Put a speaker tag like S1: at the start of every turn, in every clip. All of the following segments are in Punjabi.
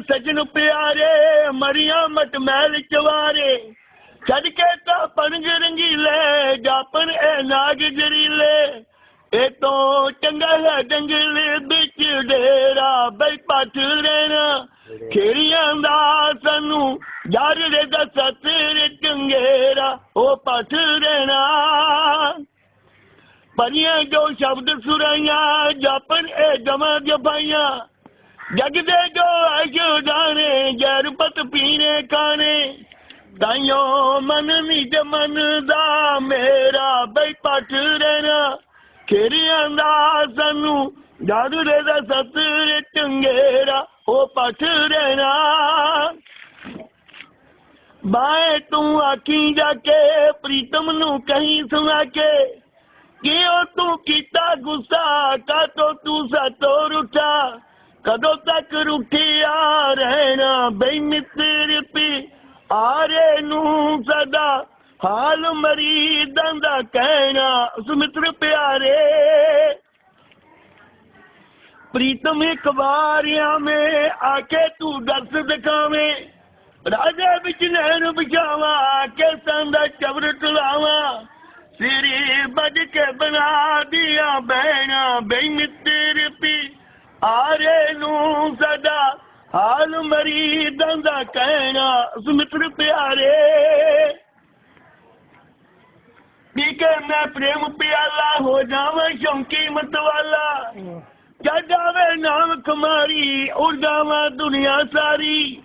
S1: ਸਜਣ ਪਿਆਰੇ, ਮਰੀਆਂ ਮਟ ਮਹਿਲ ਚਵਾਰੇ ਛੱਡ ਕੇ ਤਾਂ ਪਣਗ ਰੰਗੀਲੇ ਜਾਪਨ ਇਹ ਨਾਗ ਜਰੀਲੇ। ਇਹ ਤੋਂ ਚੰਗਾ ਹੈ ਜੰਗਲ ਵਿੱਚ ਡੇਰਾ, ਬਈ ਪੱਠ ਰਹਿਣਾ ਖੇਰੀਆਂ ਦਾ ਸਾਨੂੰ ਯਾਰ ਦੇ ਦਾ ਸਤਰ ਚੰਗੇਰਾ ਉਹ ਪੱਠ ਰਹਿਣਾ ਪਰੀਆਂ ਜੋ ਸ਼ਬਦ ਸੁਰਾਈਆਂ, ਜਾਪਣ ਇਹ ਜਮਾ ਜਪਾਈਆਂ ਜਗ ਦੇ ਜੋ ਆਇਓ ਜਾਣੇ ਜਰਪਤ ਪੀਣੇ ਕਾਣੇ ਤਾਈਓ ਮਨ ਨਿਜ ਮਨ ਦਾ ਮੇਰਾ ਬਈ ਪਟ ਰਹਿਣਾ। ਖੇਰੀਆਂ ਦਾ ਸਾਨੂੰ ਜਾਦੂ ਦੇ ਦਾ ਸਤਰ ਚੰਗੇਰਾ, ਉਹ ਪਟ ਰਹਿਣਾ। ਬਾਏ ਤੂੰ ਆਖੀ ਜਾ ਕੇ, ਪ੍ਰੀਤਮ ਨੂੰ ਕਹੀਂ ਸੁਣਾ ਕੇ। ਕਿਉਂ ਤੂੰ ਕੀਤਾ ਗੁੱਸਾ, ਕਾਤੋਂ ਤੂੰ ਸਾਤੋਂ ਰੁੱਠਾ। ਕਦੋਂ ਤੱਕ ਰੁੱਠਿਆ ਰਹਿਣਾ ਬਈ ਮਿੱਤਰ ਪੀ? ਆਰੇ ਨੂੰ ਸਦਾ ਹਾਲ ਮਰੀਦਾਂ ਦਾ ਕਹਿਣਾ, ਉਸ ਮਿੱਤਰ ਪਿਆਰੇ। ਪ੍ਰੀਤਮ, ਇੱਕ ਵਾਰਿਆਂ ਮੈਂ ਕੇ ਤੂੰ ਦੱਸ ਦਿਖਾਵੇਂ। ਰਾਜੇ ਵਿੱਚ ਨਹਿਰ ਬਿਛਾਵਾ ਕੇ ਸੰਦਾ ਚਬਰ ਟਲਾਵਾ ਸਿਰੇ ਬਜ ਕੇ ਬਣਾ ਦਿਆ ਬਹਿਣਾ ਬਈ ਮਿੱਤਰ ਪੀ ਨੂੰ ਸਦਾ ਹਾਲ ਮਰੀਦਾਂ ਦਾ ਕਹਿਣਾ ਮਿੱਤਰ ਪਿਆਰੇ। ਪੀ ਮੈਂ ਪ੍ਰੇਮ ਪਿਆਲਾ ਹੋ ਜਾਵਾਂ, ਸ਼ੌਂਕੀ ਮਤ ਵਾਲਾ ਜਾ ਜਾਵੇ ਨਾਮ ਕੁਮਾਰੀ ਉਡਾਵਾਂ ਦੁਨੀਆ ਸਾਰੀ।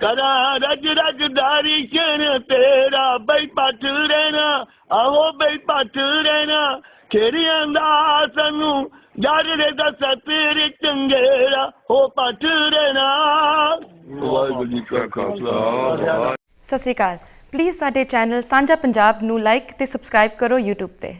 S1: ਕਰਾ ਰਜ ਰਜਦਾਰੀ ਦਾਰੀ ਤੇਰਾ ਬਈ ਪੱਟ ਰਹਿਣਾ, ਆਵੋ ਬਈ ਪੱਟ ਰਹਿਣਾ। ਖੇਰੀਆਂ ਦਾ ਸਾਨੂੰ ਜਰ ਦੇ ਦਾ ਸਤਿਰ ਚੰਗੇਰਾ ਹੋ ਪੱਟ ਰਹਿਣਾ
S2: ਵਾਹਿਗੁਰੂ ਜੀ ਕਾ ਖਾਲਸਾ। ਵਾਹਿਗੁਰੂ
S3: ਸਤਿ ਸ਼੍ਰੀ ਅਕਾਲ। ਪਲੀਜ਼ ਸਾਡੇ ਚੈਨਲ ਸਾਂਝਾ ਪੰਜਾਬ ਨੂੰ ਲਾਈਕ ਤੇ ਸਬਸਕ੍ਰਾਈਬ ਕਰੋ YouTube ਤੇ।